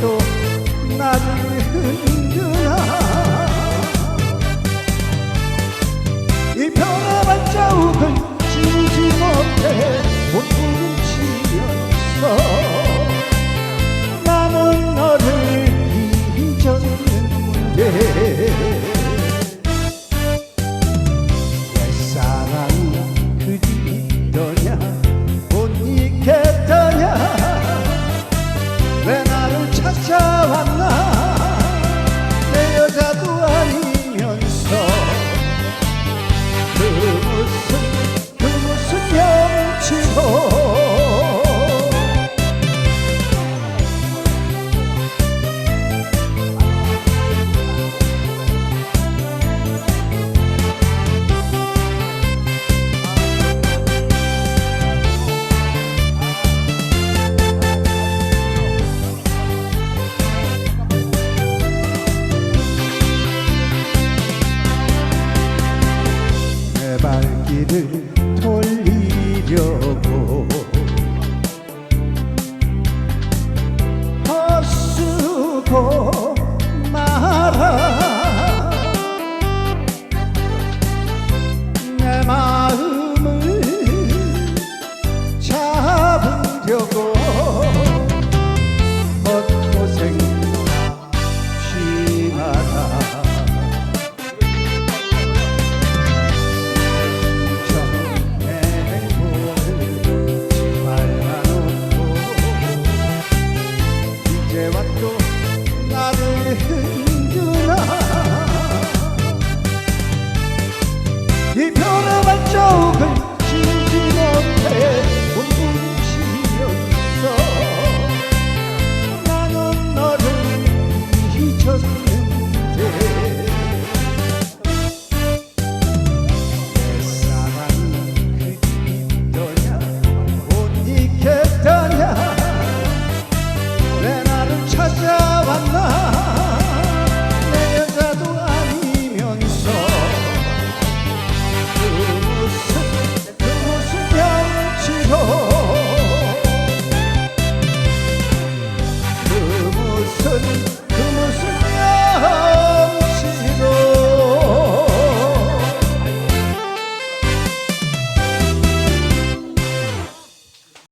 또 나를 흔들어 이 변화만 자욱을 지우지 못해. 못 부르는 You. 그래왔고 나를